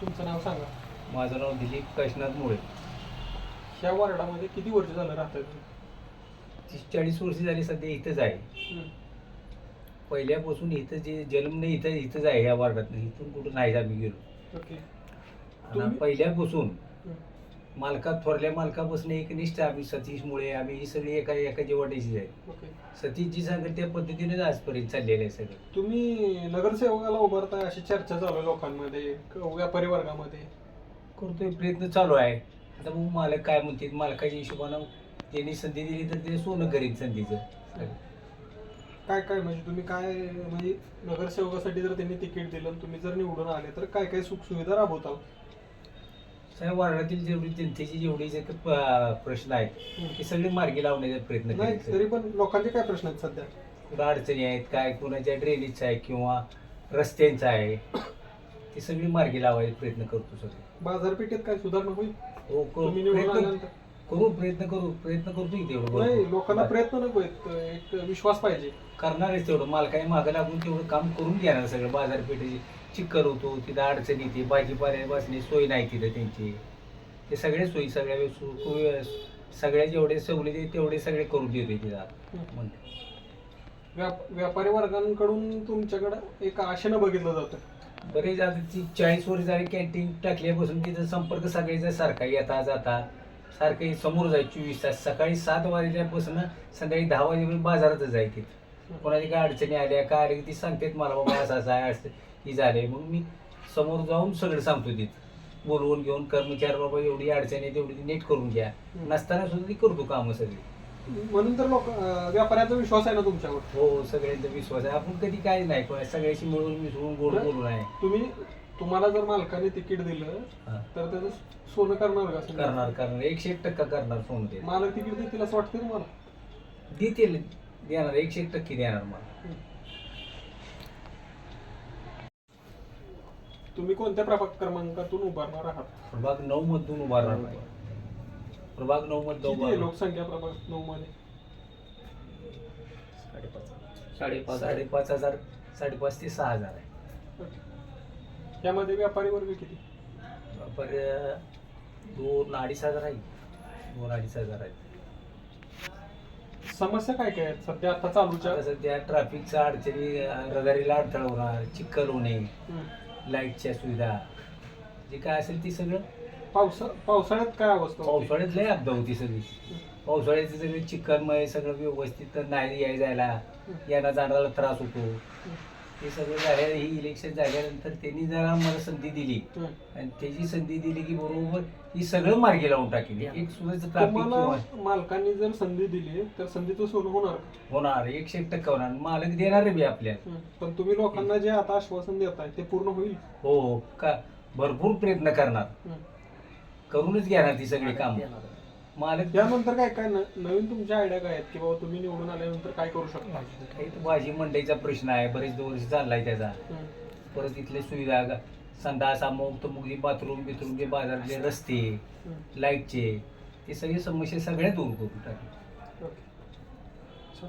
तुमचं नाव सांगा. माझं नाव दिलीप काशीनाथ मुळे. ह्या वार्डामध्ये किती वर्ष झालं राहतात तीस चाळीस वर्ष झाली सध्या इथंच आहे. पहिल्यापासून इथं जे जन्म नाही इथं इथंच आहे ह्या वार्डात इथून कुठं नाही आम्ही गेलो. ओके. आणि तुम्ही- पहिल्यापासून मालका थोरल्या मालकापासून एक निष्ठ आम्ही सतीश मुळे आम्ही ही सगळी एका एका जेवणाची आहे. ओके. सतीश जी सांगेल त्या पद्धतीनेच आजपर्यंत चाललेलं आहे सगळं. तुम्ही नगरसेवकाला उभारताय अशी चर्चा चालू आहे लोकांमध्ये व्यापारी वर्गामध्ये करतोय प्रयत्न चालू आहे. आता मग मालक काय म्हणतील? मालकाच्या हिशोबानं त्यांनी संधी दिली तर ते सोनं करीन संधीचं. काय काय म्हणजे तुम्ही काय म्हणजे नगरसेवकासाठी जर त्यांनी तिकीट दिलं आणि तुम्ही जर निवडून आले तर काय काय सुखसुविधा राबवताल साहेब वार्डातील जेवढी जनतेची जेवढी जे प- प्रश्न आहेत ते सगळे मार्गी लावण्याचा प्रयत्न नाही तरी पण लोकांचे काय प्रश्न आहेत सध्या? कुठं अडचणी आहेत काय कुणाच्या ड्रेनेजचा आहे किंवा रस्त्यांचा आहे ते सगळी मार्गी लावायचे प्रयत्न करतो सगळे. बाजारपेठेत काय सुधारणा होईल? हो तुम्ही निवडून प्रयत्न आल्यानंतर. करू प्रयत्न करू प्रयत्न करतो नाही भरपूर. लोकांना प्रयत्न नको आहेत. एक विश्वास पाहिजे. करणारच तेवढं. मालकाने मागं लागून तेवढं काम करून घेणार सगळं. बाजारपेठेची चिक्कर होतो तिथं अडचणी येते भाजीपाल्या बसणे सोय नाही तिथं त्यांची. ते सगळे सोयी सगळ्या सु- सु- सगळ्या जेवढे सवलती आहेत तेवढे सगळे करून देतो तिथं म्हणते व्याप- व्यापारी वर्गांकडून तुमच्याकडे एक आशेनं बघितलं जातं. बरेच आता ती चाळीस वर्ष झाली कॅन्टीन टाकल्यापासून तिथं संपर्क सगळ्याचा सारखा येता जाता. सारखं समोर जाय चोवीस तास. सकाळी सात वाजल्यापासून संध्याकाळी दहा वाजेपर्यंत बाजारातच जाय तिथं कोणाची काय अडचणी आल्या काय आल्या की ती सांगतात मला बाबा असं असं आहे असं ही झाले मग मी समोर जाऊन सगळं सांगतो तिथं. बोलवून घेऊन कर्मचारी बाबा एवढी अडचण आहे तेवढी ती नीट करून घ्या. नसताना सुद्धा ती करतो कामं सगळी. म्हणून तर लोक अं, व्यापाऱ्याचा विश्वास आहे ना तुमच्यावर? हो सगळ्यांचा विश्वास आहे. आपण कधी काय नाही कोणा सगळ्याशी मिळून मिसळून गोड बोलून आहे. तुम्ही तुम्हाला जर मालकाने तिकीट दिलं हा. तर त्याचं सोनं करणार का? करणार करणार. एकशे एक टक्का करणार सोनं ते. मालक तिकीट देतील असं वाटतं तुम्हाला? देतील. देणार. एकशे एक टक्के देणार मला तुम्ही कोणत्या प्रभाग क्रमांकातून उभारणार आहात? प्रभाग नऊ मधून उभारणार नाही. प्रभाग नऊ मध्ये किती आहे उभारणार. लोकसंख्या प्रभाग नऊ मध्ये? साडेपाच साडेपाच हजार. साडेपाच ते सहा हजार आहे. यामध्ये व्यापारी वर्ग किती? पर दोन अडीच हजार आहे. दोन अडीच हजार आहे. समस्या काय काय आहेत? सध्या आता चालूच्या? आता सध्या ट्रॅफिकचा अडचणी रदारीला अडथळा होणार चिखल होणे. लाईटच्या सुविधा. जे काय असेल ती सगळं. पावसा पावसाळ्यात काय अवस्था होती? पावसाळ्यात लय अपदा होती सगळी. पावसाळ्याचे सगळे चिकनमय सगळं व्यवस्थित नाही याय जायला. यांना जाण्याला त्रास होतो. हे सगळं झाल्या ही इलेक्शन झाल्यानंतर त्यांनी जरा मला संधी दिली. आणि त्याची संधी दिली की बरोबर ही सगळं मार्गी लावून टाकेल. एक सुद्धा तुम्हाला मालकांनी जर संधी दिली तर संधीचं सोनं होणार का? होणार. एकशे एक टक्का होणार. मालक देणार बी आपल्याला. हम्म. पण तुम्ही लोकांना जे आता आश्वासन देताय ते पूर्ण होईल? हो हो. का? भरपूर प्रयत्न करणार. करूनच घेणार ती सगळी काम. मालक यानंतर काय काय न- नवीन तुमच्या आयडिया काय आहेत की बाबा तुम्ही निवडून आल्यानंतर काय करू शकता काही भाजी मंडईचा प्रश्न आहे बरेच वर्ष चाललाय त्याचा हम्म. परत इथले सुविधा ग- संडास अमुक तमुक बाथरूम बिथरूमचे बाजारातले रस्ते हम्म. लाईटचे ते सगळे समस्या सगळ्या दूर करून टाकले ओके. चल.